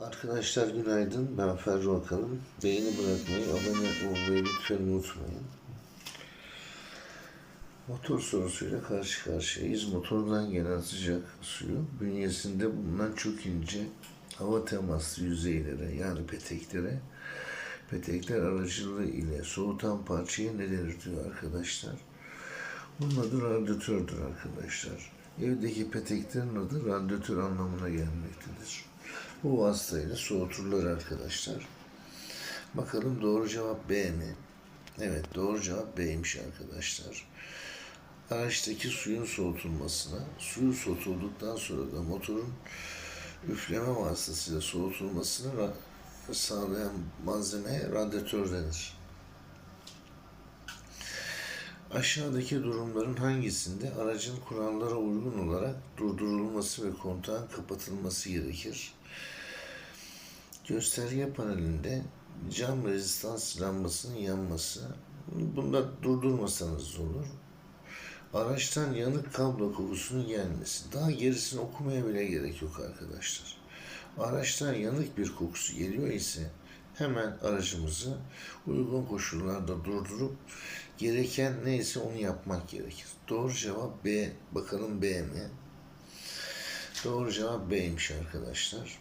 Arkadaşlar günaydın. Ben Ferro Akalın. Beğeni bırakmayı, abone olmayı lütfen unutmayın. Motor sorusuyla karşı karşıyayız. Motordan gelen sıcak suyu bünyesinde bulunan çok ince hava temaslı yüzeylere yani peteklere petekler aracılığı ile soğutan parçaya ne denir diyor arkadaşlar. Bunun adı radyatördür arkadaşlar. Evdeki peteklerin adı radyatör anlamına gelmektedir. Bu vasıtayla soğuturlar arkadaşlar. Bakalım doğru cevap B mi? Evet doğru cevap B'ymiş arkadaşlar. Araçtaki suyun soğutulmasına, suyu soğutulduktan sonra da motorun üfleme vasıtasıyla soğutulmasını sağlayan malzemeye radyatör denir. Aşağıdaki durumların hangisinde aracın kurallara uygun olarak durdurulması ve kontağın kapatılması gerekir? Gösterge panelinde cam rezistans lambasının yanması. Bunda durdurmasanız olur. Araçtan yanık kablo kokusunun gelmesi. Daha gerisini okumaya bile gerek yok arkadaşlar. Araçtan yanık bir kokusu geliyor ise hemen aracımızı uygun koşullarda durdurup gereken neyse onu yapmak gerekir. Doğru cevap B. Bakalım B mi? Doğru cevap B'ymiş arkadaşlar.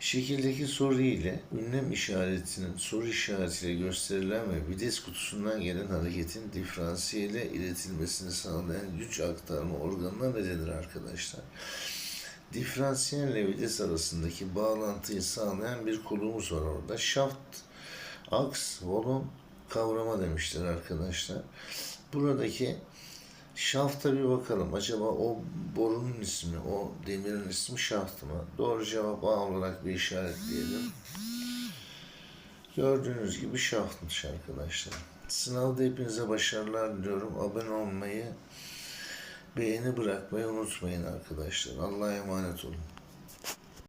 Şekildeki soru ile ünlem işaretinin soru işaretiyle gösterilen ve vites kutusundan gelen hareketin diferansiyele iletilmesini sağlayan güç aktarma organına ne denir arkadaşlar? Diferansiyelle vites arasındaki bağlantıyı sağlayan bir kolumuz var orada. Şaft, aks, volum, kavrama demişler arkadaşlar. Buradaki Şafta bir bakalım. Acaba o borunun ismi, o demirin ismi şaft mı? Doğru cevap A olarak bir işaretleyelim. Gördüğünüz gibi şaftmış arkadaşlar. Sınavda hepinize başarılar diliyorum. Abone olmayı, beğeni bırakmayı unutmayın arkadaşlar. Allah'a emanet olun.